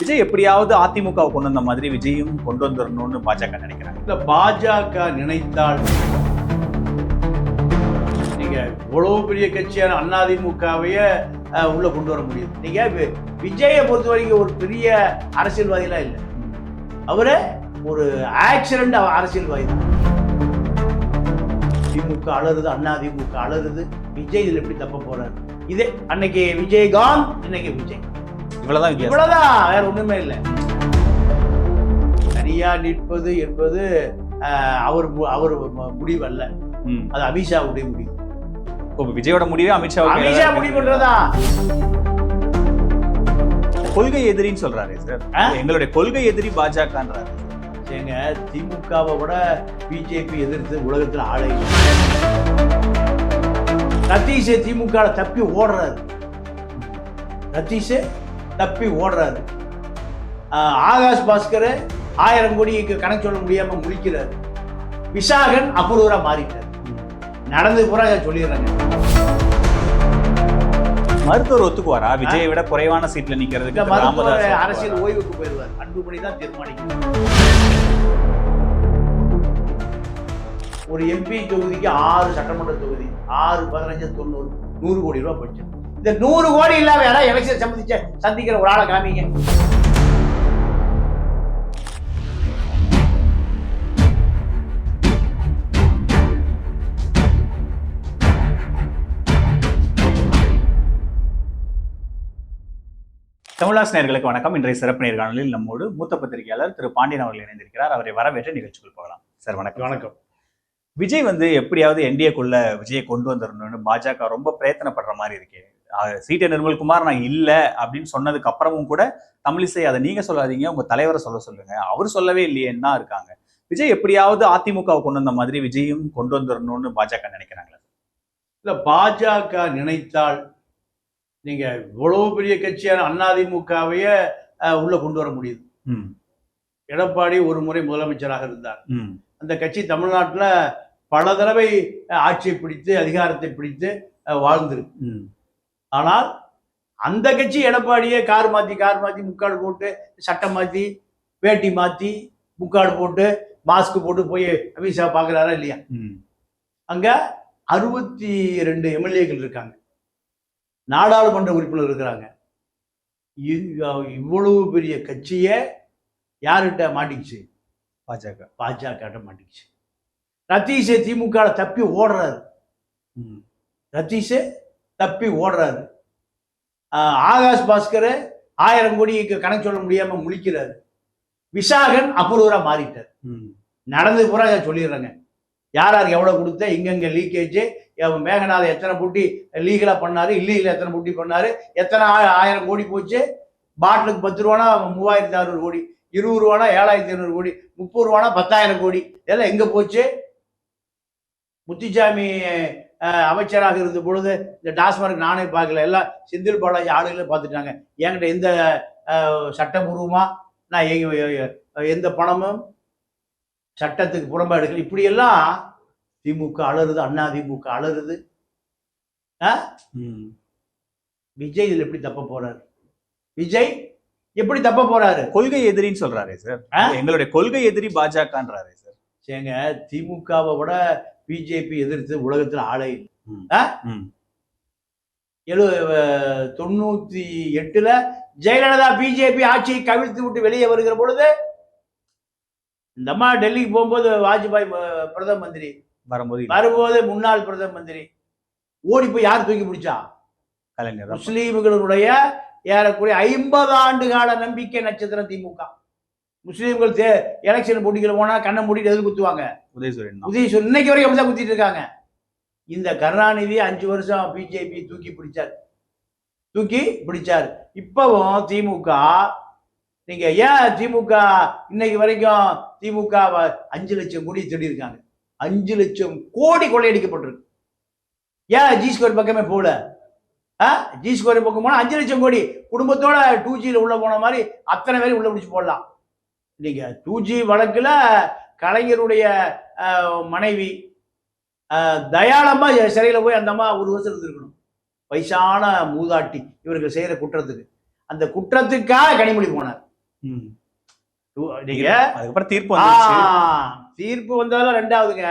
விஜய் எப்படியாவது அதிமுகவை கொண்டு வந்த மாதிரி விஜயும் கொண்டு வந்துடணும்னு பாஜக நினைக்கிறாங்க. இந்த பாஜக நினைத்தால் நீங்க இவ்வளவு பெரிய கட்சியான அண்ணாதிமுகவையே உள்ள கொண்டு வர முடியும் நீங்க விஜயை பொறுத்த வரைக்கும் ஒரு பெரிய அரசியல்வாதிலாம் இல்லை. அவரு ஒரு ஆக்சிடென்ட் அரசியல்வாதி. தான் திமுக அலறுது அதிமுக அலறுது. விஜய் இதில் எப்படி தப்ப போறாரு? இதே அன்னைக்கு விஜயகாந்த் இன்னைக்கு விஜய். இவ்வளவுதான் இவ்வளவுதான் வேற ஒண்ணுமே இல்லை. தனியா நிற்பது என்பது அவர் அவர் மு- முடிவு அல்ல ம். அது அமித்ஷாவுடைய முடிவு. விஜயோட முடிவே அமித்ஷா அமித்ஷா முடிவு பண்றதா? கொள்கை எதிரின்னு சொல்றாரு சார்? எங்களுடைய கொள்கை எதிரி பாஜகன்றாரு. ஏங்க திமுகவை விட பிஜேபி எதிர்த்து உலகத்துல ஆளே. சதீஷ் திமுக தப்பி ஓடுறாரு. சதீஷ் தப்பி ஓடுறாரு. ஆகாஷ் பாஸ்கர் ஆயிரம் கோடிக்கு கணக்கு சொல்ல முடியாம முழிக்கிறாரு. விசாகன் அப்ரூவரா மாறிட்டார். நடந்து பூரா சொல்லிடுறாங்க. மருத்துவர் ஒத்துக்குவாரா? விஜயை விட குறைவான சீட்ல நிக்கிறதுக்கு அரசியல்? ஓய்வுக்கு போயிடுவார். அன்புமணி தான் தீர்மானிக்கும். ஒரு எம்பி தொகுதிக்கு ஆறு சட்டமன்ற தொகுதி ஆறு பதினஞ்சு தொண்ணூறு நூறு கோடி ரூபாய் போச்சு இந்த நூறு கோடி இல்லாம யாராவது எலெக்ஷன் சம்மதிச்ச சந்திக்கிற ஒரு ஆளை காமிங்க. தமிழாஸ் நேயர்களுக்கு வணக்கம். இன்றைய சிறப்பு நேர்காணலில் நம்மோடு மூத்த பத்திரிகையாளர் திரு பாண்டியன் அவர்கள் இணைந்திருக்கிறார். அவரை வரவேற்று நிகழ்ச்சிக்குள் போகலாம். சார் வணக்கம். வணக்கம். விஜய் வந்து எப்படியாவது என்டிஏக்குள்ள விஜயை கொண்டு வந்துடணும்னு பாஜக ரொம்ப பிரயத்தனப்படுற மாதிரி இருக்கு. சீட்டை நிர்மல்குமார் நான் இல்ல அப்படின்னு சொன்னதுக்கு அப்புறமும் கூட தமிழிசை அதை நீங்க சொல்லாதீங்க உங்க தலைவரை சொல்ல சொல்லுங்க. அவர் சொல்லவே இல்லையேன்னு இருக்காங்க? விஜய் எப்படியாவது அதிமுகவை கொண்டு வந்த மாதிரி விஜயும் கொண்டு வந்துடணும்னு பாஜக நினைக்கிறாங்களா? இல்ல பாஜக நினைத்தால் நீங்க இவ்வளவு பெரிய கட்சியான அதிமுகவையே உள்ள கொண்டு வர முடியுது. ம். எடப்பாடி ஒரு முறை முதலமைச்சராக இருந்தார். அந்த கட்சி தமிழ்நாட்டுல பல தடவை ஆட்சியை பிடித்து அதிகாரத்தை பிடித்து வாழ்ந்திருக்கு. ம். ஆனால் அந்த கட்சி எடப்பாடியே கார் மாத்தி கார் மாத்தி முக்காடு போட்டு சட்டை மாத்தி வேட்டி மாத்தி முக்காடு போட்டு மாஸ்க் போட்டு போய் அமித்ஷா பார்க்குறாரா இல்லையா? அங்க அறுபத்தி ரெண்டு எம்எல்ஏக்கள் இருக்காங்க. நாடாளுமன்ற உறுப்பினர் இருக்கிறாங்க. இவ்வளவு பெரிய கட்சியே யார்கிட்ட மாட்டிக்கிச்சு? பாஜக. பாஜக மாட்டிக்கிச்சு. ரத்தீஷ் திமுக தப்பி ஓடுறாரு. ரத்தீஷ் தப்பி ஓடுறாரு. ஆகாஷ் பாஸ்கர் ஆயிரம் கோடிக்கு கணக்கு சொல்ல முடியாம முழிக்கிறாரு. விசாகன் அப்ரூவரா மாறிட்டார். நடந்து பூரா சொல்லிடுறாங்க. யார் யாருக்கு எவ்வளவு கொடுத்த எங்கெங்க லீக்கேஜ் மேகநாதன் எத்தனை பூட்டி லீகலா பண்ணாரு இல்லீகலா எத்தனை பூட்டி பண்ணாரு எத்தனை ஆயிரம் கோடி போச்சு. பாட்டிலுக்கு பத்து ரூபானா மூவாயிரத்தி அறுநூறு கோடி இருபது ரூபானா ஏழாயிரத்தி ஐநூறு கோடி முப்பது ரூபானா பத்தாயிரம் கோடி இதெல்லாம் எங்க போச்சு? முத்துசாமி அஹ், அமைச்சராக இருந்த பொழுது இந்த டாஸ்மார்க் நானே பார்க்கல. எல்லாம் செந்தில் பாலாஜி ஆளுகளை பார்த்துட்டாங்க. என்கிட்ட எந்த அஹ், சட்டபூர்வமா நான் எந்த பணமும் சட்டத்துக்கு புறம்பா எடுக்கல. இப்படியெல்லாம் திமுக அலறுது அண்ணா திமுக அலறுது. விஜய் இதுல எப்படி தப்ப போறாரு? விஜய் எப்படி தப்ப போறாரு? கொள்கை எதிரின்னு சொல்றாரு சார்? எங்களுடைய கொள்கை எதிரி பாஜகன்றாரு சார். ஏங்க திமுகவை விட பிஜேபி எதிர்த்து உலகத்துல ஆளே. எழு தொண்ணூத்தி எட்டுல ஜெயலலிதா பிஜேபி ஆட்சியை கவிழ்த்து விட்டு வெளியே வருகிற பொழுது இந்த அம்மா டெல்லிக்கு போகும்போது வாஜ்பாய் பிரதம மந்திரி. வரும்போது. வரும்போது முன்னாள் பிரதம மந்திரி. ஓடி போய் யார் தூக்கி பிடிச்சா? கலைஞர். முஸ்லீம்களுடைய ஏறக்குறைய ஐம்பது ஆண்டு கால நம்பிக்கை நட்சத்திரம் திமுக. முஸ்லீம்கள் தே எலெக்ஷன் போட்டிகள் போனா கண்ணை மூடிட்டு எதில் குத்துவாங்க? உதயசூரியன் தான். உதய சொல் இன்னைக்கு வரைக்கும் அப்படிதான் குத்திட்டு இருக்காங்க. இந்த கருணாநிதி அஞ்சு வருஷம் பிஜேபி தூக்கி பிடிச்சார். தூக்கி பிடிச்சார். இப்பவும் திமுக நீங்க ஏன் திமுக இன்னைக்கு வரைக்கும் திமுக அஞ்சு லட்சம் கோடி தேடி இருக்காங்க அஞ்சு லட்சம் கோடி கொள்ளையடிக்கப்பட்டிருக்கு. ஏன் ஜி ஸ்கொயர் பக்கமே போகல ஆ? ஜி ஸ்கொயர் பக்கம் போனா அஞ்சு லட்சம் கோடி. குடும்பத்தோட டூ ஜியில் உள்ள போன மாதிரி அத்தனை பேரும் உள்ள பிடிச்சு போடலாம். நீங்க டூ ஜி வழக்குல கலைஞருடைய மனைவி ஆஹ், தயாளமா சிறையில் போய் அந்த அம்மா ஒரு வருஷம் இருந்திருக்கணும். வயசான மூதாட்டி இவர்கள் செய்யற குற்றத்துக்கு. அந்த குற்றத்துக்காக கனிமொழி போனார். அதுக்கப்புறம் தீர்ப்பு தீர்ப்பு வந்ததெல்லாம் ரெண்டாவதுங்க.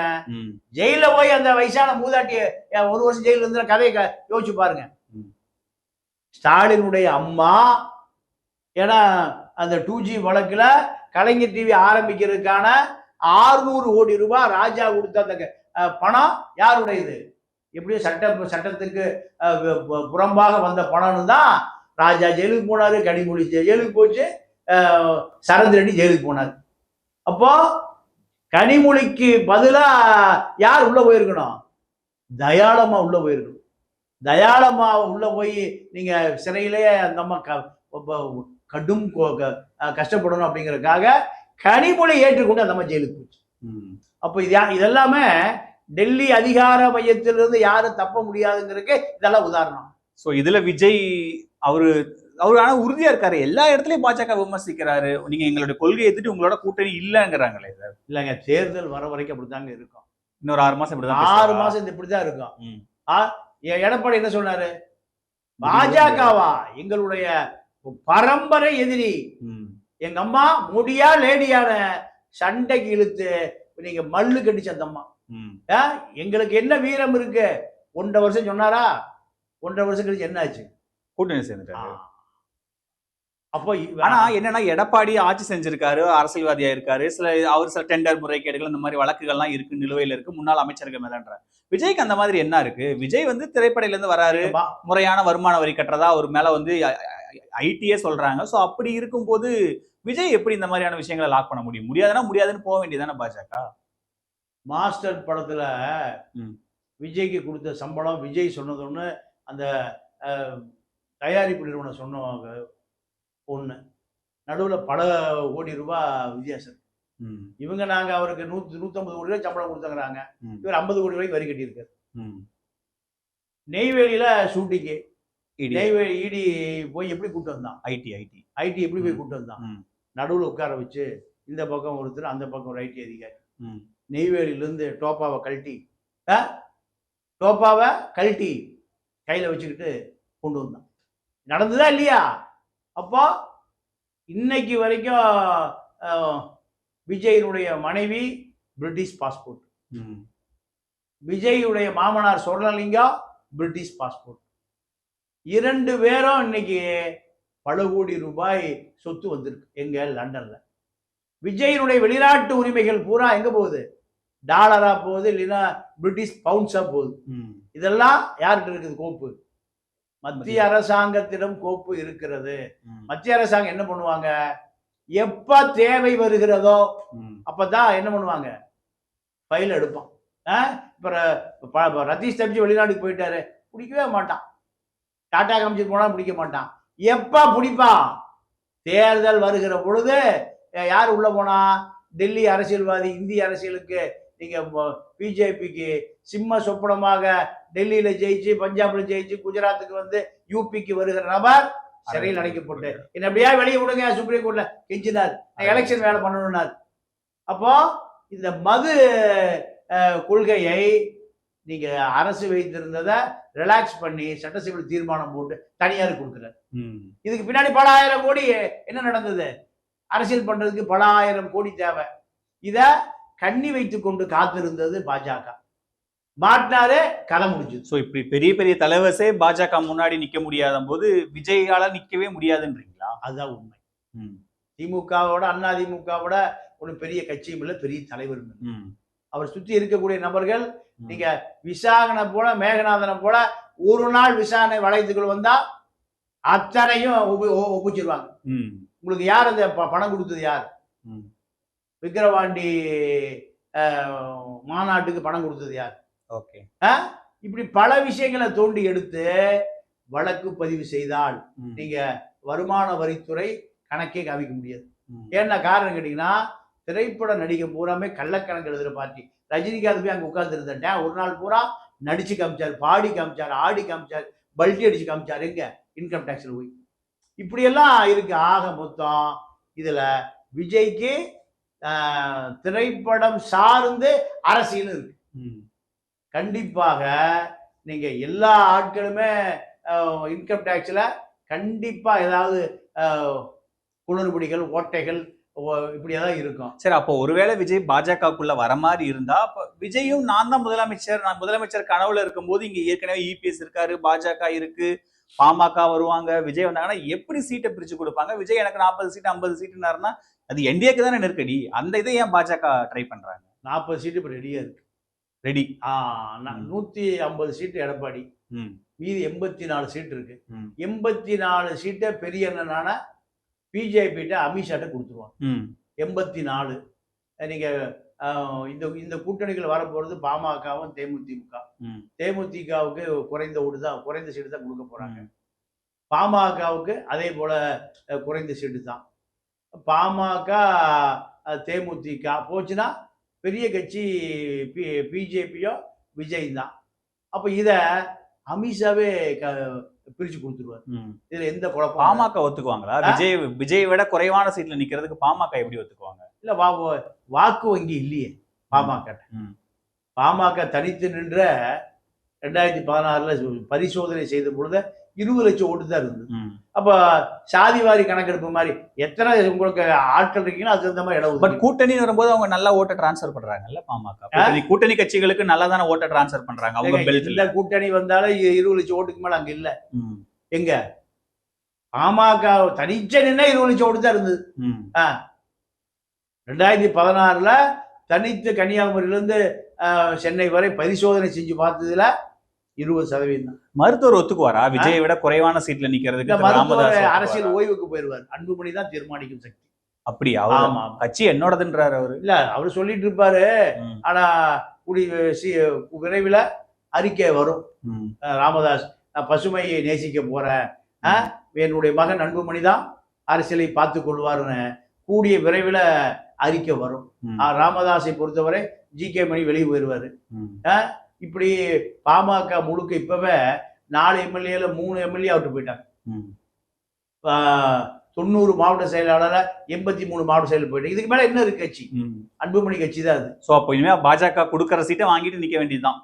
ஜெயில போய் அந்த வயசான மூதாட்டிய ஏன் ஒரு வருஷம் ஜெயில இருந்த கதையை யோசிச்சு பாருங்க. ஸ்டாலினுடைய அம்மா ஏன்னா அந்த டூ ஜி வழக்குல கலைஞர் டிவி ஆரம்பிக்கிறதுக்கான 600 கோடி ரூபாய் ராஜா கொடுத்த அந்த பணம் யாருடையது? எப்படியும் சட்ட சட்டத்துக்கு புறம்பாக வந்த பணம்னு தான் ராஜா ஜெயிலுக்கு போனார் கனிமொழி ஜெயிலுக்கு போச்சு சரத் ரெட்டி ஜெயிலுக்கு போனார். அப்போ கனிமொழிக்கு பதிலாக யார் உள்ள போயிருக்கணும்? தயாளமாக உள்ள போயிருக்கணும். தயாளமாக உள்ள போய் நீங்கள் சிறையிலேயே அந்த அம்மா க- கடும் கஷ்டப்படணும் அப்படிங்கறதுக்காக கனிமொழி ஏற்றுக்கொண்டு அந்த அம்மா ஜெயிலுக்கு போச்சு. அப்போ இது இதெல்லாமே டெல்லி அதிகார மையத்திலிருந்து யாரும் தப்ப முடியாதுங்கிறதுக்கு இதெல்லாம் உதாரணம். சோ இதுல விஜய் அவரு அவரு ஆனா உறுதியா இருக்காரு. எல்லா இடத்துலயும் பாஜக விமர்சிக்கிறாரு. நீங்க எங்களுடைய கொள்கையை எடுத்துட்டு உங்களோட கூட்டணி இல்லங்கிறாங்களே சார். இல்லைங்க தேர்தல் வர வரைக்கும் அப்படித்தாங்க இருக்கும். இன்னொரு ஆறு மாசம் இப்படிதான் ஆறு? மாசம் இந்த இப்படிதான் இருக்கும். எடப்பாடி என்ன சொன்னாரு? பாஜகவா? எங்களுடைய பரம்பரை எதிரி. எங்க அம்மா முடியா லேடியான சண்டைக்கு இழுத்து நீங்க மல்லு கட்டிச்சு அந்த அம்மா? எங்களுக்கு என்ன வீரம் இருக்கு? ஒன்றரை வருஷம் சொன்னாரா? ஒன்றரை வருஷம் கழிச்சு என்ன ஆச்சு? கூட்டணி சேர்ந்துட்டாரு. அப்போ ஆனா என்னன்னா எடப்பாடி ஆட்சி செஞ்சிருக்காரு அரசியல்வாதியா இருக்காரு. சில அவர் சில டெண்டர் முறைகேடுகள் இந்த மாதிரி வழக்குகள்லாம் இருக்கு நிலுவையில இருக்கு. முன்னாள் அமைச்சர்கள் மேலன்ற. விஜய்க்கு அந்த மாதிரி என்ன இருக்கு? விஜய் வந்து திரைப்படையில இருந்து வராரு முறையான வருமான வரி கட்டுறதா அவர் மேல வந்து ஐடியே சொல்றாங்க. சோ அப்படி இருக்கும்போது விஜய் எப்படி இந்த மாதிரியான விஷயங்களை லாக் பண்ண முடியும்? முடியாதுன்னா முடியாதுன்னு போக வேண்டியதானே பாஜக? மாஸ்டர் படத்துல. விஜய்க்கு கொடுத்த சம்பளம் விஜய் சொன்னது ஒண்ணு அந்த தயாரிப்பு நிறுவனம் சொன்ன ஒண்ணு நடுவுல பல கோடி ரூபாய் வித்தியாசம். இவங்க நாங்க அவருக்கு நூத்தி நூத்தம்பது கோடி ரூபாய் சம்பளம் கொடுத்தங்கிறாங்க. இவர் ஐம்பது கோடி ரூபாய்க்கு வரி கட்டியிருக்காரு ம். நெய்வேலியில ஷூட்டிங்கு நெய்வேலி இடி போய் எப்படி கூட்டு வந்தான் ஐடி ஐடி ஐடி எப்படி போய். கூட்டு வந்தான். நடுவுல உட்கார வச்சு இந்த பக்கம் ஒருத்தர் அந்த பக்கம் ஒரு ஐடி அதிகாரி. நெய்வேலியிலேருந்து டோப்பாவை கழட்டி? டோப்பாவை கழட்டி கையில் வச்சுக்கிட்டு கொண்டு வந்தான் நடந்ததா இல்லையா அப்போ இன்னைக்கு வரைக்கும் விஜயினுடைய மனைவி பிரிட்டிஷ் பாஸ்போர்ட். ம். விஜயுடைய மாமனார் சொர்ணலிங்கம் பிரிட்டிஷ் பாஸ்போர்ட். இரண்டு பேரும் இன்னைக்கு பல கோடி ரூபாய் சொத்து வந்திருக்கு எங்க லண்டன்ல. விஜயினுடைய வெளிநாட்டு உரிமைகள் பூரா எங்க போகுது? டாலரா போகுது இல்லைன்னா பிரிட்டிஷ் பவுண்ட்ஸா போகுது. இதெல்லாம் யார்கிட்ட இருக்குது கோப்பு? மத்திய அரசாங்கத்திடம் கோப்பு இருக்கிறது. மத்திய அரசாங்கம் என்ன பண்ணுவாங்க? எப்ப தேவை வருகிறதோ. அப்பதான் என்ன பண்ணுவாங்க? ஃபைல் எடுப்பான்? இப்ப ரதீஷ் தப்பிச்சு வெளிநாட்டுக்கு போயிட்டாரு. பிடிக்கவே மாட்டான். டாடா கமிச்சு போனா பிடிக்க மாட்டான். எப்ப பிடிப்பான் தேர்தல் வருகிற பொழுது யார் உள்ள போனா? டெல்லி அரசியல்வாதி இந்திய அரசியலுக்கு நீங்க பிஜேபிக்கு சிம்ம சொப்பனமாக டெல்லியில ஜெயிச்சு பஞ்சாப்ல ஜெயிச்சு குஜராத்துக்கு வந்து யூபிக்கு வருகிற நபர் சிறையில் அடைக்கப்பட்டு என்ன எப்படியா வெளியே விடுங்க சுப்ரீம் கோர்ட்ல. கெஞ்சினார் எலெக்ஷன் வேலை பண்ணணும்னார். அப்போ இந்த மது கொள்கையை நீங்க அரசு வைத்திருந்ததை ரிலாக்ஸ் பண்ணி சட்டசபை தீர்மானம் போட்டு தனியார் கொடுக்குறாரு. இதுக்கு பின்னாடி பல ஆயிரம் கோடி என்ன நடந்தது? அரசியல் பண்றதுக்கு பல ஆயிரம் கோடி தேவை. இத கண்ணி வைத்துக் கொண்டு காத்திருந்தது பாஜக மாட்டினாரு கதை முடிஞ்சது சோ இப்படி பெரிய பெரிய தலைவர்ஸே பாஜக முன்னாடி நிக்க முடியாத போது விஜயால நிக்கவே முடியாதுன்றீங்களா அதுதான் உண்மை. திமுகவோட அண்ணா திமுகவோட ஒரு பெரிய கட்சியும் இல்லை பெரிய தலைவரும் இல்லை. அவர் சுத்தி இருக்கக்கூடிய நபர்கள். நீங்க விசாகனை போல மேகநாதனை போல ஒரு நாள் விசாரணை வளையத்துக்குள் வந்தா அத்தனையும் ஒப்புச்சிருவாங்க. உங்களுக்கு யார் அந்த பணம் கொடுத்தது யார். விக்கிரவாண்டி மாநாட்டுக்கு பணம் கொடுத்தது யார்? ஓகே. இப்படி பல விஷயங்களை தோண்டி எடுத்து வழக்கு பதிவு செய்தால். நீங்க வருமான வரித்துறை கணக்கே காமிக்க முடியாது. ம். என்ன காரணம் கேட்டீங்கன்னா திரைப்பட நடிகை பூராமே கள்ளக்கணக்கு எழுதுற பார்ட்டி. ரஜினிகாந்த் போய் அங்க உட்கார்ந்து இருந்தேன் ஒரு நாள் பூரா நடிச்சு காமிச்சார் பாடி காமிச்சார் ஆடி காமிச்சார் பல்ட்டி அடிச்சு காமிச்சார். எங்க? இன்கம் டேக்ஸ்ல போய். இப்படியெல்லாம் இருக்கு. ஆக மொத்தம் இதுல விஜய்க்கு திரைப்படம் சார்ந்து அரசியல் இருக்கு. கண்டிப்பாக நீங்க எல்லா ஆட்களுமே இன்கம் டேக்ஸ்ல கண்டிப்பா ஏதாவது குளறுபடிகள் ஓட்டைகள் ஓ- இப்படியெல்லாம் இருக்கும். சரி அப்போ ஒருவேளை விஜய் பாஜகக்குள்ள வர மாதிரி இருந்தா அப்ப விஜயும் நான் தான் முதலமைச்சர் நான் முதலமைச்சர் கனவுல இருக்கும்போது இங்க ஏற்கனவே இபிஎஸ் இருக்காரு பாஜக இருக்கு. பாமக வருவாங்க விஜய் வந்தாங்கன்னா எப்படி சீட்டை பிரிச்சு கொடுப்பாங்க? விஜய் எனக்கு நாற்பது சீட் ஐம்பது சீட்டுனாருன்னா அது என்டிஏக்கு தானே நெருக்கடி. அந்த இதை ஏன் பாஜக ட்ரை பண்றாங்க? நாற்பது சீட்டு இப்போ ரெடியாக இருக்கு. ரெடி ஆ, நூத்தி ஐம்பது சீட்டு எடப்பாடி. மீதி எண்பத்தி நாலு சீட் இருக்கு. எண்பத்தி நாலு சீட்டை பெரிய என்னன்னா பிஜேபிட்ட அமித்ஷாட்ட கொடுத்துருவாங்க. ம். எண்பத்தி நாலு நீங்க இந்த இந்த கூட்டணிகள் வரப்போறது பாமகவும் தேமுதிக. தேமுதிகவுக்கு குறைந்த ஓடு தான் குறைந்த சீட்டு தான் கொடுக்க போறாங்க. பாமகவுக்கு அதே போல குறைந்த சீட்டு தான். பாமக தேமுதிக போச்சுன்னா பெரிய கட்சி பி பிஜேபியோ விஜய் தான். அப்போ இதை அமித்ஷாவே க பிரிச்சு கொடுத்துருவார். இதுல எந்த குழப்பம். பாமக ஒத்துக்குவாங்களா? விஜய் விஜய் விட குறைவான சீட்ல நிக்கிறதுக்கு பாமக எப்படி ஒத்துக்குவாங்க? இல்ல வாக்கு வங்கி இல்லையே பாமக. பாமக தனித்து நின்ற ரெண்டாயிரத்தி பதினாறுல பரிசோதனை செய்த பொழுது இருபது லட்சம் ஓட்டு தான் இருந்தது. அப்ப சாதி வாரி கணக்கெடுப்பு மாதிரி எத்தனை உங்களுக்கு ஆட்கள் இருக்கீங்களோ அதுக்கு தகுந்த மாதிரி இடம் பட். கூட்டணி வரும்போது அவங்க நல்லா ஓட்ட டிரான்ஸ்ஃபர் பண்றாங்கல்ல பாமக. கூட்டணி கட்சிகளுக்கு நல்லா தானே ஓட்ட டிரான்ஸ்ஃபர் பண்றாங்க அவங்க இந்த கூட்டணி வந்தாலும் இருபது லட்சம் ஓட்டுக்கு மேல அங்க இல்ல. எங்க? பாமக தனிச்ச நின்னா இருபது லட்சம் ஓட்டு தான் இருந்தது. ரெண்டாயிரத்தி பதினாறுல தனித்து கன்னியாகுமரியிலிருந்து சென்னை வரை பரிசோதனை செஞ்சு பார்த்ததுல இருபது சதவீதம். மருத்துவர் ஒத்துக்குவாரா? விஜயை விட குறைவான சீட்ல நிக்கிறதுக்கு? அரசியல் ஓய்வுக்கு போயிருவார் அன்புமணி தான் தீர்மானிக்கும் சக்தி. அப்படியா ஆமா. கட்சி என்னோடதுன்றாரு அவரு. இல்ல அவர் சொல்லிட்டு இருப்பாரு. ஆனா குடி விரைவில் அறிக்கை வரும். ராமதாஸ் நான் பசுமையை நேசிக்க போறேன். என்னுடைய மகன் அன்புமணி தான் அரசியலை பார்த்து கொள்வாருன்னு கூடிய விரைவில் அறிக்கை வரும். ராமதாஸை பொறுத்தவரை ஜி கே மணி வெளியே போயிடுவாரு. இப்படி பாமக முழுக்க இப்பவே நாலு எம்எல்ஏல மூணு எம்எல்ஏ அவுட்டு போயிட்டாங்க. தொண்ணூறு மாவட்ட செயலாளர் எண்பத்தி மூணு மாவட்ட செயலர் போயிட்டாங்க. இதுக்கு மேல என்ன இருக்கு கட்சி. அன்புமணி கட்சி தான் அது. சோ அப்போ இனிமே பாஜக கொடுக்கற சீட்டை வாங்கிட்டு நிக்க வேண்டியதுதான்.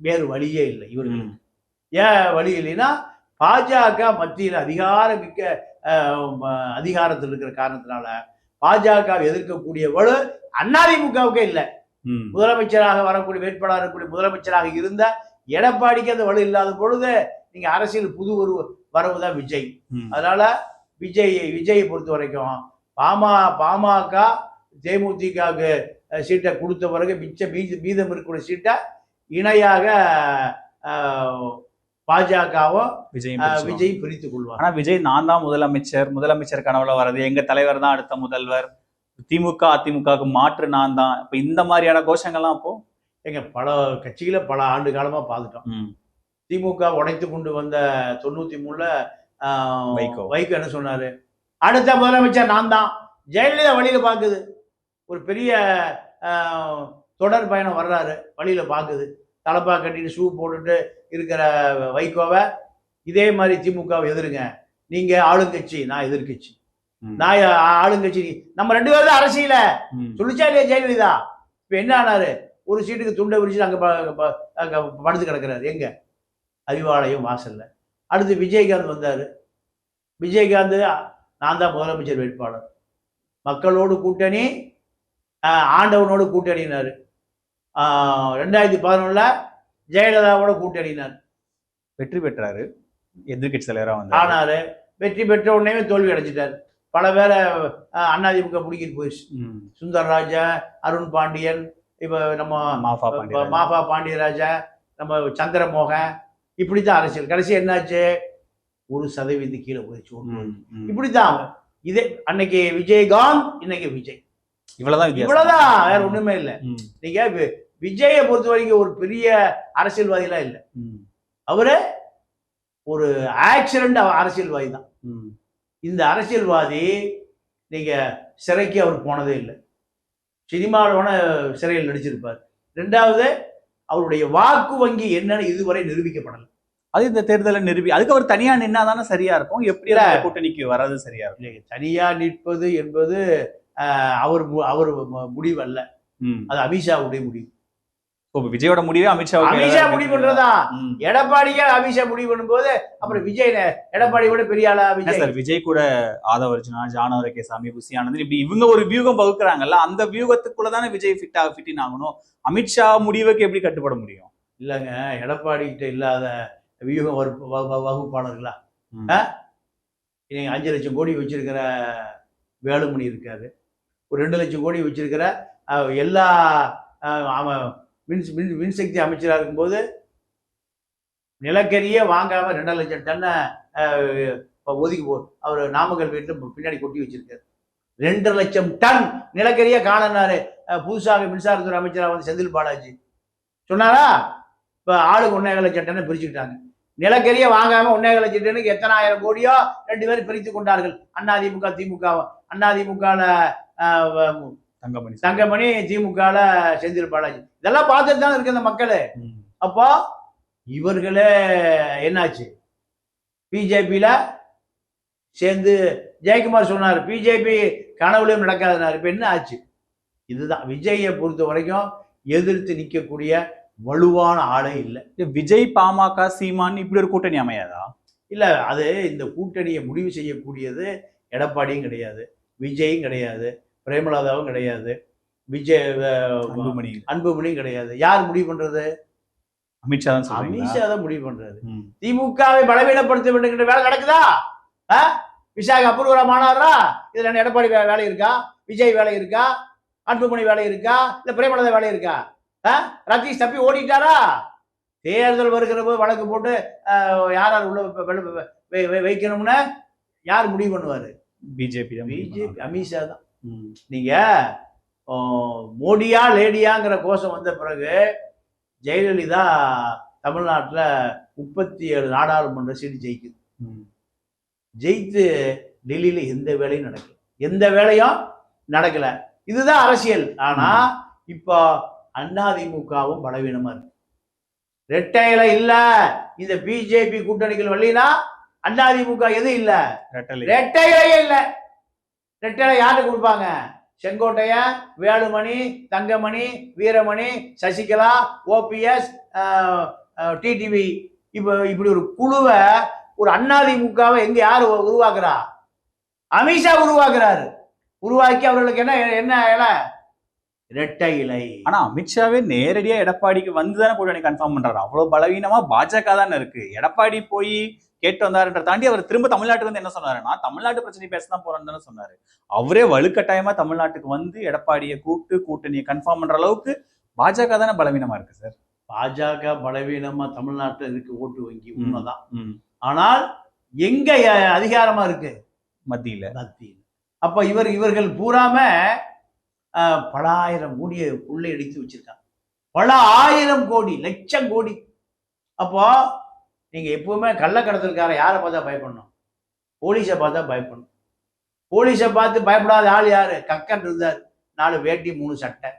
வேறு வழியே இல்லை இவருக்கு. ம், ஏன் வழி இல்லைன்னா பாஜக மத்தியில் அதிகாரமிக்க ஆஹ், ம- அதிகாரத்தில் இருக்கிற காரணத்தினால பாஜக எதிர்க்கக்கூடிய வலு அதிமுகவுக்கே இல்லை. முதலமைச்சராக வரக்கூடிய வேட்பாளர் இருக்கக்கூடிய முதலமைச்சராக இருந்த எடப்பாடிக்கு அந்த வலு இல்லாத பொழுது நீங்க அரசியல் புது ஒரு வரவு தான் விஜய். அதனால விஜய் விஜயை பொறுத்த வரைக்கும் பாமா பாமக தேமுதிகவுக்கு சீட்டை கொடுத்த பிறகு மிச்ச மீதி மீதம் இருக்கக்கூடிய சீட்டை இணையாக பாஜகவும் பிடிச்சிருவாங்க. விஜய் பிரித்துக் கொள்வார் ஆனா விஜய் நான் தான் முதலமைச்சர். முதலமைச்சர் கனவுல வர்றது எங்க தலைவர் தான் அடுத்த முதல்வர். திமுக அதிமுகவுக்கு மாற்று நான் தான். இப்ப இந்த மாதிரியான கோஷங்கள்லாம் அப்போ? எங்க பல கட்சிகளை பல ஆண்டு காலமா பார்த்துட்டோம். திமுக உடைத்து கொண்டு வந்த தொண்ணூத்தி மூணுல வைகோ. வைகோ என்ன சொன்னாரு? அடுத்த முதலமைச்சர் நான் தான். ஜெயலலிதா வழியில பாக்குது. ஒரு பெரிய தொடர் பயணம் வர்றாரு. வழியில பாக்குது. தலப்பா கட்டிட்டு ஷூ போட்டுட்டு இருக்கிற வைகோவை. இதே மாதிரி திமுகவை எதிருங்க. நீங்க ஆளுங்கட்சி நான் எதிர்க்கட்சி ம், நான் ஆளுங்கட்சி நம்ம ரெண்டு பேரும் தான் அரசியல. சொல்லிச்சா இல்லையா ஜெயலலிதா. இப்ப என்ன ஆனாரு? ஒரு சீட்டுக்கு துண்டை விரிச்சு அங்க அங்க படுத்து கிடக்குறாரு. எங்க? அறிவாலயம் வாசல்ல. அடுத்து விஜயகாந்த் வந்தாரு. விஜயகாந்த் நான் தான் முதலமைச்சர் வேட்பாளர். மக்களோடு கூட்டணி ஆண்டவனோடு கூட்டணினாரு. ரெண்டாயிரத்தி பதினொன்னுல ஜெயலலிதாவோட கூட்டணினார். வெற்றி பெற்றாரு. எதிர்கட்சி தலைவரா வந்து ஆனாரு. வெற்றி பெற்ற உடனே தோல்வி அடைஞ்சிட்டாரு. பல பேரை அதிமுக பிடிக்கிட்டு போயிடுச்சு. சுந்தர்ராஜா அருண் பாண்டியன் இப்ப நம்ம மாஃபா மாஃபா பாண்டியராஜா நம்ம சந்திரமோகன் இப்படித்தான் அரசியல். கடைசி என்னாச்சு? ஒரு சதவீதம் கீழே போயிடுச்சு ம். இப்படித்தான் இதே அன்னைக்கு விஜயகாந்த் இன்னைக்கு விஜய். இவ்வளவுதான் இவ்வளவுதான் வேற ஒண்ணுமே இல்ல. நீங்க விஜயை பொறுத்த வரைக்கும் ஒரு பெரிய அரசியல்வாதிலாம் இல்ல. அவரு ஒரு ஆக்சிடென்ட் அரசியல்வாதி தான். இந்த அரசியல்வாதி நீங்க சிறைக்கு அவர் போனதே இல்லை. சினிமாவில் வேணா சிறையில் நடிச்சிருப்பார். ரெண்டாவது அவருடைய வாக்கு வங்கி என்னன்னு இதுவரை நிரூபிக்கப்படலை. அது இந்த தேர்தலை நிரூபி அதுக்கு அவர் தனியா நின்னாதானே சரியா இருக்கும். எப்படி கூட்டணிக்கு வர்றது சரியா இருக்கும்? இல்லைங்க தனியா நிற்பது என்பது அவர் அவர் மு- முடிவு அல்ல ம். அது அமித்ஷாவுடைய முடிவு. இப்போ விஜயோட முடிவே அமித்ஷா அமித்ஷா முடிவு பண்றதா? எடப்பாடியே அமித்ஷா முடிவு பண்ணும்போது அப்புறம் விஜய் எடப்பாடி விட பெரிய ஆளா? விஜய். சார் விஜய் கூட ஆதவ அர்ஜுனா ஜானவர கேசாமி புசி ஆனந்த் இப்படி இவங்க ஒரு வியூகம் வகுக்குறாங்கல்ல அந்த வியூகத்துக்குள்ள தானே விஜய் ஃபிட் ஆக ஃபிட்டின் ஆகணும். அமித்ஷா முடிவுக்கு எப்படி கட்டுப்பட முடியும்? இல்லைங்க எடப்பாடி கிட்ட இல்லாத வியூகம் வ- வகுப்பாளர்களா? ம். ஆ? நீங்க அஞ்சு லட்சம் கோடி வச்சிருக்கிற வேலுமணி இருக்காரு. ஒரு ரெண்டு லட்சம் கோடி வச்சிருக்கிற எல்லா மின் மின் மின்சக்தி அமைச்சராக இருக்கும்போது நிலக்கரியே வாங்காமல் ரெண்டரை லட்சம் டன்னை இப்போ ஒதுக்கி போ அவர் நாமக்கல் வீட்டில் பின்னாடி கொட்டி வச்சிருக்காரு. ரெண்டரை லட்சம் டன் நிலக்கரியே காணனாரு. புதுசாக மின்சாரத்துறை அமைச்சராக வந்து செந்தில் பாலாஜி. சொன்னாரா? இப்போ ஆளுக்கு ஒன்றே லட்சம் டன்னை பிரிச்சுக்கிட்டாங்க. நிலக்கரியை வாங்காம ஒன்னே லட்சம் டன்னுக்கு எத்தனை ஆயிரம் கோடியோ ரெண்டு பேரும் பிரித்து கொண்டார்கள். அதிமுக திமுக அதிமுகல தங்கமணி தங்கமணி திமுகல செந்தில் பாலாஜி. இதெல்லாம் பார்த்துட்டு தான் இருக்கு இந்த மக்கள். அப்போ இவர்களே என்னாச்சு? பிஜேபியில சேர்ந்து ஜெயக்குமார் சொன்னார் பிஜேபி கனவுலையும் நடக்காதுனாரு. இப்போ என்ன ஆச்சு? இதுதான். விஜயை பொறுத்த வரைக்கும் எதிர்த்து நிற்கக்கூடிய வலுவான ஆளே இல்லை. விஜய் பாமக சீமான் இப்படி ஒரு கூட்டணி அமையாதா? இல்லை அது இந்த கூட்டணியை முடிவு செய்யக்கூடியது எடப்பாடியும் கிடையாது விஜயும் கிடையாது. பிரேமலதாவும் கிடையாது விஜய் அன்புமணி அன்புமணியும் கிடையாது யார் முடிவு பண்றது அமித்ஷா தான் அமித்ஷா தான் முடிவு பண்றது. திமுகவை பலவீனப்படுத்த வேண்டும் வேலை நடக்குதா? விசாக அபூர்வரா மாணவரா இதுல எடப்பாடி வேலை இருக்கா விஜய் வேலை இருக்கா அன்புமணி வேலை இருக்கா இல்ல பிரேமலதா வேலை இருக்கா? ரத்தீஷ் தப்பி ஓடிட்டாரா தேர்தல் வருகிற போது வழக்கு போட்டு யார் யார் உள்ள வைக்கணும்னு யார் முடிவு பண்ணுவாரு பிஜேபி பிஜேபி அமித்ஷா தான் ம். நீங்க ஆ, மோடியா லேடியாங்கிற கோஷம் வந்த பிறகு ஜெயலலிதா தமிழ்நாட்டுல முப்பத்தி ஏழு நாடாளுமன்ற சீட்டு ஜெயிக்குது. ஜெயித்து டெல்லியில எந்த வேலையும் நடக்கல. எந்த வேலையும் நடக்கல. இதுதான் அரசியல். ஆனா இப்போ அதிமுகவும் பலவீனமா இருக்கு. ரெட்டையில இல்ல. இந்த பிஜேபி கூட்டணிகள் வழினா அதிமுக எதுவும் இல்ல. ரெட்டையிலேயே இல்ல. ரெட்டையில யாருக்கு கொடுப்பாங்க? செங்கோட்டையன் வேலுமணி தங்கமணி வீரமணி சசிகலா ஓபிஎஸ் டிடிவி இப்போ இப்படி ஒரு குழுவை ஒரு அண்ணாதிமுகவை எங்கே யார் உருவாக்குறா? அமித்ஷா உருவாக்குறாரு. உருவாக்கி அவர்களுக்கு என்ன என்ன இலை? ரெட்டை இலை. ஆனா அமித்ஷாவே நேரடியா எடப்பாடிக்கு வந்து தானே கூட்டணி கன்ஃபார்ம் பண்றாரு. அவ்வளவு பலவீனமா பாஜக தானே இருக்கு. எடப்பாடி போய் கேட்டு வந்தாருன்ற தாண்டி அவர் திரும்ப தமிழ்நாட்டுக்கு வந்து என்ன சொன்னாருன்னா தமிழ்நாட்டு பிரச்சனை பேச தான் போறேன்னு சொன்னாரு. அவரே வலுக்கட்டாயமா தமிழ்நாட்டுக்கு வந்து எடப்பாடியை கூப்பிட்டு கூட்டணியை கன்ஃபார்ம் பண்ற அளவுக்கு பாஜக தானே பலவீனமா இருக்கு சார்? பாஜக பலவீனமா தமிழ்நாட்டுல இருக்கு ஓட்டு வங்கி. உண்மைதான். ஆனால் எங்க அதிகாரமா இருக்கு? மத்தியில. மத்தியில். அப்ப இவர் இவர்கள் பூராம பல ஆயிரம் கோடியை உள்ளே எடுத்து வச்சிருக்காங்க. பல ஆயிரம் கோடி லட்சம் கோடி. அப்போ நீங்க எப்பவுமே கள்ளக்கடத்தல்கார யாரை பார்த்தா பயப்படணும்? போலீஸை பார்த்தா பயப்படணும். போலீஸை பார்த்து பயப்படாத ஆள் யாரு? கக்கன் இருந்தார் நாலு வேட்டி மூணு சட்டை.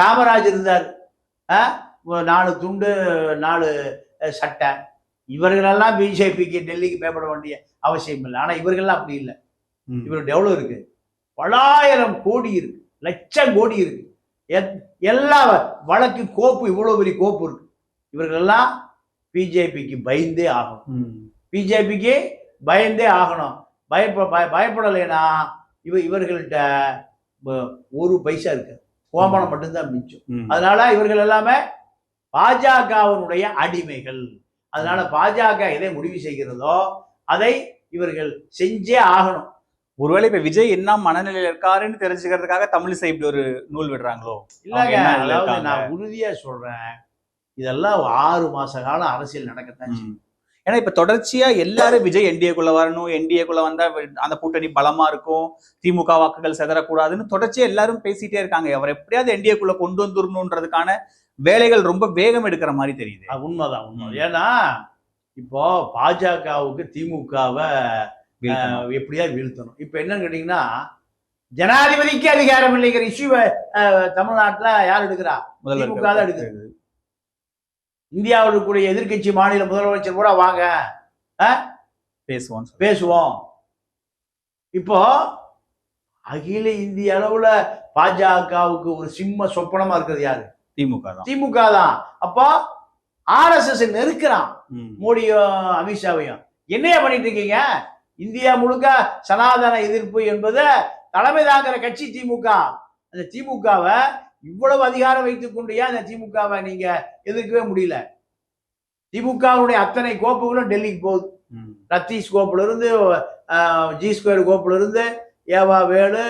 காமராஜ் இருந்தார் நாலு துண்டு நாலு சட்டை. இவர்களெல்லாம் பிஜேபிக்கு டெல்லிக்கு பயப்பட வேண்டிய அவசியம் இல்லை. ஆனா இவர்கள்லாம் அப்படி இல்லை. இவருக்கு எவ்வளவு இருக்கு? பலாயிரம் கோடி இருக்கு. லட்சம் கோடி இருக்கு. எல்லா வழக்கு கோப்பு இவ்வளவு பெரிய கோப்பு இருக்கு. இவர்களெல்லாம் பிஜேபிக்கு பயந்தே ஆகணும். பிஜேபிக்கு பயந்தே ஆகணும். பயப்ப பய- பயப்படலைன்னா இவ இவர்கள்ட்ட ஒரு பைசா இருக்கு. கோமணம் மட்டும்தான் மிச்சம். அதனால இவர்கள் எல்லாமே பாஜகவினுடைய அடிமைகள். அதனால பாஜக எதை முடிவு செய்கிறதோ அதை இவர்கள் செஞ்சே ஆகணும். ஒருவேளை இப்ப விஜய் என்ன மனநிலையில இருக்காருன்னு தெரிஞ்சுக்கிறதுக்காக தமிழிசை இப்படி ஒரு நூல் விடுறாங்களோ இருக்காங்க? நான் உறுதியா சொல்றேன் இதெல்லாம் ஆறு மாச காலம் அரசியல் நடக்கத்தான். ஏன்னா இப்ப தொடர்ச்சியா எல்லாரும் விஜய் என்டிஏக்குள்ள வரணும் என்டிஏக்குள்ள வந்தா அந்த கூட்டணி பலமா இருக்கும் திமுக வாக்குகள் செதறக்கூடாதுன்னு தொடர்ச்சியா எல்லாரும் பேசிட்டே இருக்காங்க அவர் எப்படியாவது என்டிஏக்குள்ள கொண்டு வந்துடணுன்றதுக்கான வேலைகள் ரொம்ப வேகம் எடுக்கிற மாதிரி தெரியுது உண்மைதான் உண்மை. ஏன்னா இப்போ பாஜகவுக்கு திமுகவை. எப்படியா வீழ்த்தணும்? இப்போ என்னன்னு கேட்டீங்கன்னா ஜனாதிபதிக்கு அதிகாரம் இல்லைங்கிற இஷ்யூவை தமிழ்நாட்டுல யார் எடுக்கிறா? திமுக தான் எடுக்குது. இந்தியாவில் இருக்கக்கூடிய எதிர்க்கட்சி மாநில முதலமைச்சர் கூட வாங்க. பேசுவோம் பேசுவோம். இப்போ அகில இந்திய அளவுல பாஜகவுக்கு ஒரு சிம்ம சொப்பனமா இருக்கிறது யாரு? திமுக தான். திமுக தான். அப்போ ஆர்எஸ்எஸ் நெருக்கிறான். மோடியும் அமித்ஷாவையும். என்னையா பண்ணிட்டு இருக்கீங்க? இந்தியா முழுக்க சனாதன எதிர்ப்பு என்பது தலைமை தாங்கிற கட்சி திமுக. அந்த திமுகவை இவ்வளவு அதிகாரம் வைத்துக் கொண்டு ஏன் அந்த திமுகவை நீங்க எதிர்க்கவே முடியல? திமுகவுடைய அத்தனை கோப்புகளும் டெல்லிக்கு போகுது. ரத்தீஷ் கோப்புல இருந்து ஜி ஸ்கொயர் கோப்புல இருந்து ஏவா வேலு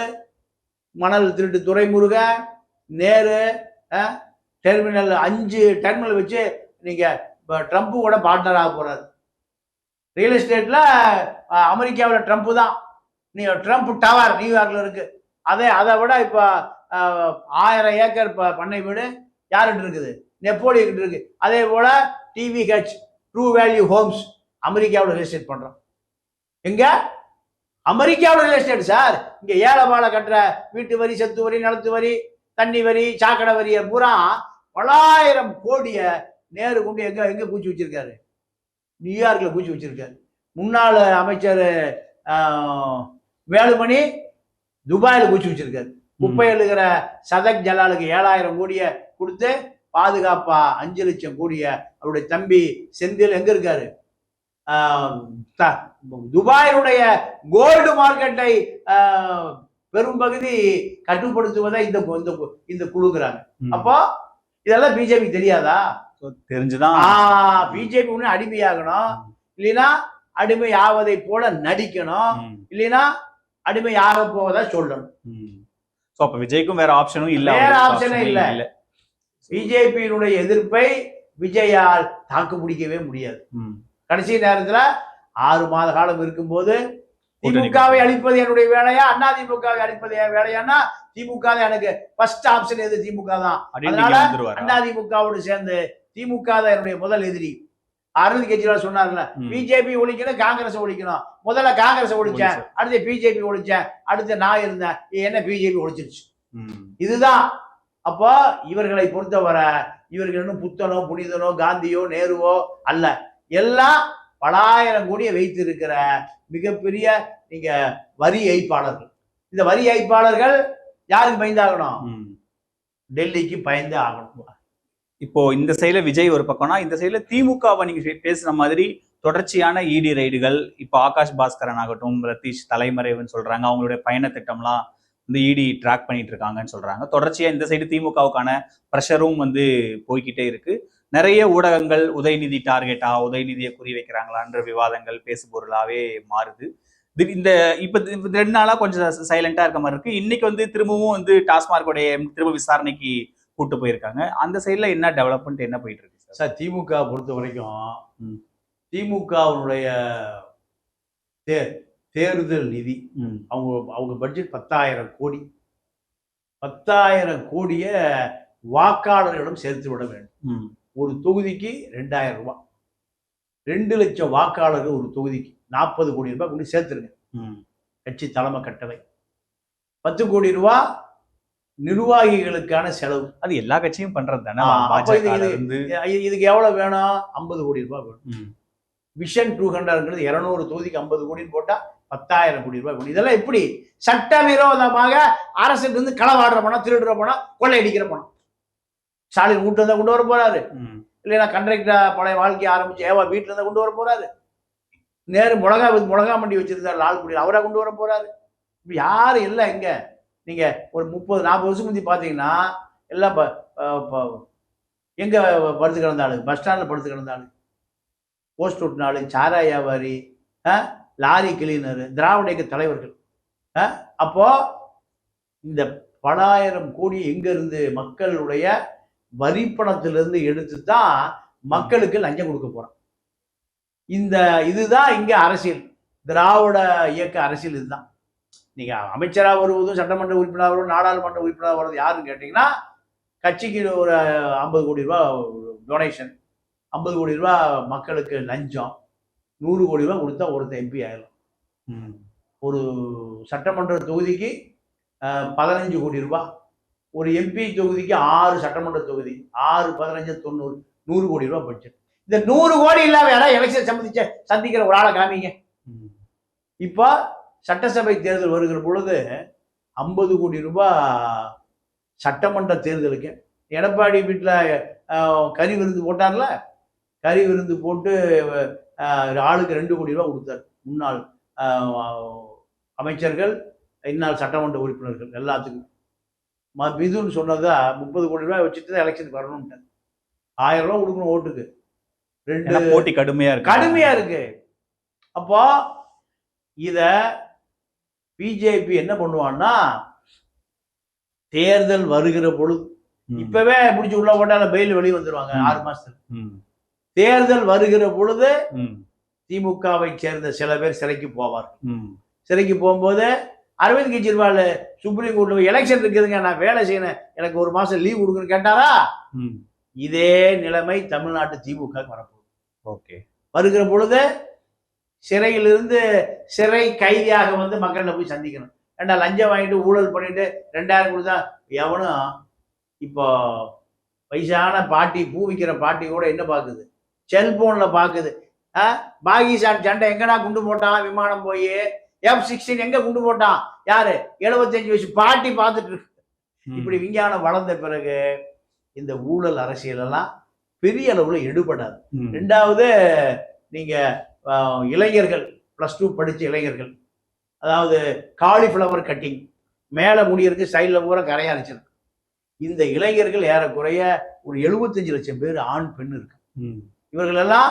மணல் திருட்டு துரைமுருகன் நேரு டெர்மினல் அஞ்சு டெர்மினல் வச்சு நீங்க இப்ப ட்ரம்ப் கூட பார்ட்னர் ஆக போறாரு. ரியல் எஸ்டேட்ல அமெரிக்காவில் ட்ரம்ப் தான். நீ ட்ரம்ப் டவர் நியூயார்க்ல இருக்கு. அதே அதை விட இப்போ ஆயிரம் ஏக்கர் இப்போ பண்ணை வீடு யார்கிட்ட இருக்குது? நெப்போலியன் இருக்கு. அதே போல டிவிஹெச் ட்ரூ வேல்யூ ஹோம்ஸ் அமெரிக்காவில் ரியல் எஸ்டேட் பண்றோம். எங்க? அமெரிக்காவோட ரியல் எஸ்டேட் சார். இங்க ஏழை கட்டுற வீட்டு வரி செத்து வரி நிலத்து வரி தண்ணி வரி சாக்கடை வரியை பூரா பலாயிரம் கோடிய நேரு கொண்டு எங்க எங்க பூச்சி வச்சிருக்காரு? நியூயார்க்ல பூச்சி வச்சிருக்காரு முன்னாள் அமைச்சர் வேலுமணி துபாயில் பூச்சி வச்சிருக்காரு. குப்பை எழுகிற சதக் ஜலாலுக்கு ஏழாயிரம் கோடிய கொடுத்து பாதுகாப்பா அஞ்சு லட்சம் கோடிய அவருடைய தம்பி செந்தில் எங்க இருக்காரு? துபாயினுடைய கோல்டு மார்க்கெட்டை பெரும்பகுதி கட்டுப்படுத்துவதை இந்த இந்த கு- இந்த குழுங்கிறாங்க ம். அப்போ இதெல்லாம் பிஜேபி தெரியாதா? தெரிஞ்சுதான் பிஜேபி ஒண்ணு அடிமையாகணும். இல்லைன்னா அடிமை ஆவதை போல நடிக்கணும். இல்லைன்னா அடிமை ஆக போவதா சொல்லணும். So, அப்ப விஜய்க்கும் வேற ஆப்ஷனும் இல்ல வேற option-ஏ இல்ல. பிஜேபியினுடைய எதிர்ப்பை விஜயால் தாக்கு பிடிக்கவே முடியாது. கடைசி நேரத்துல ஆறு மாத காலம் இருக்கும்போது திமுகவை அழிப்பது என்னுடைய வேலையா? அண்ணா திமுகவை அழிப்பது என் வேலையான்னா திமுக எனக்கு ஃபர்ஸ்ட் ஆப்ஷன் எது? திமுக தான் அதனால? அண்ணா திமுகவோடு சேர்ந்து திமுக தான் என்னுடைய முதல் எதிரி அரவிந்த் கெஜ்ரிவால் சொன்னார்ல. பிஜேபி ஒழிக்கணும் காங்கிரஸ் ஒழிக்கணும் முதல்ல காங்கிரஸ் ஒழிச்சேன் ஒழிச்சு. அடுத்து பிஜேபி ஒழிச்சேன் அடுத்து நான் இருந்தேன் என்ன பிஜேபி ஒழிச்சிருச்சு. இதுதான் அப்போ இவர்களை பொறுத்தவரை இவர்கள் இன்னும் புத்தனோ புனிதனோ காந்தியோ நேருவோ அல்ல எல்லாம் பலாயிரம் கோடியை வைத்திருக்கிற மிகப்பெரிய நீங்க வரி ஏய்ப்பாளர்கள் இந்த வரி ஏய்ப்பாளர்கள் யாருக்கு பயந்தாகணும். டெல்லிக்கு பயந்து ஆகணும் இப்போ இந்த சைடில் விஜய் ஒரு பக்கம்னா இந்த சைடில் திமுகவை நீங்க பேசுகிற மாதிரி தொடர்ச்சியான இடி ரைடுகள் இப்போ ஆகாஷ் பாஸ்கரன் ஆகட்டும் ரத்தீஷ் தலைமறைவுன்னு சொல்றாங்க அவங்களுடைய பயண திட்டம்லாம் வந்து இடி ட்ராக் பண்ணிட்டு இருக்காங்கன்னு சொல்றாங்க. தொடர்ச்சியா இந்த சைடு திமுகவுக்கான ப்ரெஷரும் வந்து போய்கிட்டே இருக்கு. நிறைய ஊடகங்கள் உதயநிதி டார்கெட்டா உதயநிதியை குறி வைக்கிறாங்களான்ற விவாதங்கள் பேசுபொருளாவே மாறுது. இந்த இப்ப ரெண்டு நாளா கொஞ்சம் சைலண்டா இருக்க மாதிரி இருக்கு. இன்னைக்கு வந்து திரும்பவும் வந்து டாஸ்மாக் திரும்ப விசாரணைக்கு கூட்டு போயிருக்காங்க. அந்த சைடுல என்ன டெவலப்மெண்ட் என்ன போயிட்டு இருக்கு சார் சார் திமுக பொறுத்த வரைக்கும். திமுகவுடைய தே தேர்தல் நிதி அவங்க அவங்க பட்ஜெட் பத்தாயிரம் கோடி. பத்தாயிரம் கோடிய வாக்காளர்களிடம் சேர்த்து விட வேண்டும். ஒரு தொகுதிக்கு ரெண்டாயிரம் ரூபாய் ரெண்டு லட்சம் வாக்காளர்கள் ஒரு தொகுதிக்கு நாற்பது கோடி ரூபாய் கொண்டு சேர்த்துருங்க. ம், கட்சி தலைமை கட்டளை. பத்து கோடி ரூபாய் நிர்வாகிகளுக்கான செலவு. அது எல்லா கட்சியும் பண்றது தானே. இதுக்கு எவ்வளவு வேணும்? ஐம்பது கோடி ரூபாய் வேணும். விஷன் டூ ஹண்ட்ரட்ங்கிறது இரநூறு தொகுதிக்கு ஐம்பது கோடின்னு போட்டா பத்தாயிரம் கோடி ரூபாய் வேணும். இதெல்லாம் எப்படி? சட்டவிரோதமாக அரசு இருந்து களவாடுற பணம் திருடுற பணம் கொள்ளையடிக்கிற பணம். ஸ்டாலின் கூட்டு வந்தா கொண்டு வர போறாரு. இல்லைன்னா கண்ட்ராக்டர் பழைய வாழ்க்கைய ஆரம்பிச்சு ஏவா வீட்டுல இருந்தா கொண்டு வர போறாரு. நேரு மிளகா மிளகா மண்டி வச்சிருந்தார் லால்குடியில் அவரா கொண்டு வர போறாரு. இப்ப யாரும் இல்லை எங்க? நீங்கள் ஒரு முப்பது நாற்பது வருஷம் முந்தி பார்த்தீங்கன்னா எல்லாம் ப- எங்கே ப- படுத்து கிடந்தாலும் பஸ் ஸ்டாண்டில் படுத்து கிடந்தாலும் போஸ்ட் ஒட்டினாலும் சாரா வியாபாரி லாரி கிளீனர் திராவிட இயக்க தலைவர்கள். ஆ, இந்த பலாயிரம் கோடி எங்கேருந்து மக்களுடைய வரி பணத்திலிருந்து எடுத்து தான் மக்களுக்கு லஞ்சம் கொடுக்க போகிறோம் இந்த இதுதான் இங்கே அரசியல். திராவிட இயக்க அரசியல் இதுதான். நீங்க அமைச்சரா வருவதும் சட்டமன்ற உறுப்பினர் வருவதும் நாடாளுமன்ற உறுப்பினர் வருவது யாருன்னு கேட்டீங்கன்னா கட்சிக்கு ஒரு ஐம்பது கோடி ரூபா டொனேஷன் ஐம்பது கோடி ரூபா மக்களுக்கு லஞ்சம். நூறு கோடி ரூபா கொடுத்தா ஒருத்தர் எம்பி ஆயிடும் ஒரு சட்டமன்ற தொகுதிக்கு பதினஞ்சு கோடி ரூபாய் ஒரு எம்பி தொகுதிக்கு ஆறு சட்டமன்ற தொகுதி. ஆறு பதினஞ்சு தொண்ணூறு நூறு கோடி ரூபாய் பட்ஜெட் இந்த நூறு கோடி இல்லாம யாராவது எலெக்ஷன் சம்பந்திச்ச சந்திக்கிற ஒரு ஆளை காமிங்க. இப்போ சட்டசபை தேர்தல் வருகிற பொழுது ஐம்பது கோடி ரூபாய் சட்டமன்ற தேர்தலுக்கு. எடப்பாடி வீட்டில் கறி விருந்து போட்டார்ல? கறி விருந்து போட்டு ஆளுக்கு ரெண்டு கோடி ரூபா கொடுத்தார். முன்னாள் அமைச்சர்கள் இந்நாள் சட்டமன்ற உறுப்பினர்கள் எல்லாத்துக்கும். ம- மிதுன் சொன்னதா முப்பது கோடி ரூபாய் வச்சுட்டு தான் எலெக்ஷனுக்கு வரணும்ட்டார். ஆயிரம் ரூபா கொடுக்கணும் ஓட்டுக்கு. ரெண்டு போட்டி கடுமையா இருக்கு. கடுமையா இருக்கு. அப்போ இத பிஜேபி என்ன பண்ணுவான்னா தேர்தல் வருகிற பொழுது இப்பவே பிடிச்சி உள்ள போட்டால பெயில் வெளியே வந்துருவாங்க. ஆறு மாசத்துல. ம், தேர்தல் வருகிற பொழுது திமுகவை சேர்ந்த சில பேர் சிறைக்கு போவார் ம், சிறைக்கு போகும்போது அரவிந்த் கெஜ்ரிவால் சுப்ரீம் கோர்ட்ல எலெக்ஷன் இருக்குதுங்க நான் வேலை செய்யணும் எனக்கு ஒரு மாசம் லீவ் கொடுக்குன்னு கேட்டாரா. இதே நிலைமை தமிழ்நாட்டு திமுக வரப்போகுது. ஓகே. வருகிற பொழுது சிறையிலிருந்து சிறை கைதியாக வந்து மக்கள்ல போய் சந்திக்கணும். ஏண்டா லஞ்சம் வாங்கிட்டு ஊழல் பண்ணிட்டு ரெண்டாயிரம் கொடுத்தா எவனும் இப்போ வயசான பாட்டி பூ விற்கிற பாட்டி கூட என்ன பார்க்குது செல்போன்ல பார்க்குது ஆ? பாகிஸ்தான் சண்டை எங்கடா குண்டு போட்டான் விமானம் போய்? எஃப் சிக்ஸ்டீன் எங்க குண்டு போட்டான்? யாரு? எழுபத்தஞ்சு வயசு பாட்டி பார்த்துட்டு இருக்கு. இப்படி விஞ்ஞானம் வளர்ந்த பிறகு இந்த ஊழல் அரசியல் எல்லாம் பெரிய அளவுல எடுபடாது. ரெண்டாவது நீங்க அஹ், இளைஞர்கள் ப்ளஸ் டூ படிச்ச இளைஞர்கள். அதாவது காலிஃப்ளவர் கட்டிங் மேலே முடியிருக்கு சைடில் பூரா கரையா அரைச்சிருக்கு. இந்த இளைஞர்கள் ஏறக்குறைய ஒரு எழுபத்தஞ்சு லட்சம் பேர் ஆண் பெண் இருக்கு. ம், இவர்கள் எல்லாம்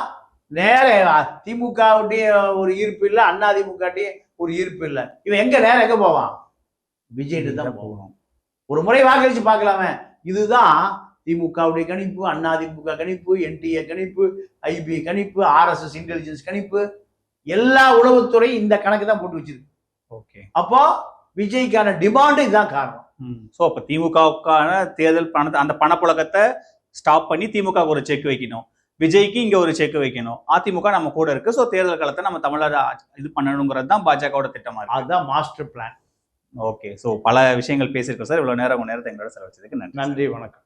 நேர திமுகவுட்டையும் ஒரு ஈர்ப்பு இல்லை அண்ணா திமுகட்டையும் ஒரு ஈர்ப்பு இல்லை. இவன் எங்க நேரம் எங்க போவான்? விஜய்ட்டு தான் போவான் ஒரு முறை வாக்களிச்சு பார்க்கலாமே. இதுதான் திமுகவுடைய கணிப்பு அண்ணா திமுக கணிப்பு என்டிஏ கணிப்பு ஐபி கணிப்பு ஆர்எஸ்எஸ் இன்டெலிஜென்ஸ் கணிப்பு எல்லா உளவுத்துறை இந்த கணக்கு தான் போட்டு வச்சிருக்கு. ஓகே. அப்போ விஜய்க்கான டிமாண்டு இதுதான் காரணம். சோ அப்ப திமுகவுக்கான தேர்தல் பணத்தை அந்த பணப்புழக்கத்தை ஸ்டாப் பண்ணி திமுக ஒரு செக் வைக்கணும். விஜய்க்கு இங்க ஒரு செக் வைக்கணும். அதிமுக நம்ம கூட இருக்கு. சோ தேர்தல் காலத்தை நம்ம தமிழ்நாடு ஆ- இது பண்ணணுங்கிறது தான் பாஜகவோட திட்டமா இருக்கு. அதுதான் மாஸ்டர் பிளான் ஓகே. சோ பல விஷயங்கள் பேசியிருக்கோம் சார். இவ்வளவு நேரம் உங்க நேரத்தை எங்களோட செலவச்சதுக்கு நன்றி நன்றி வணக்கம்.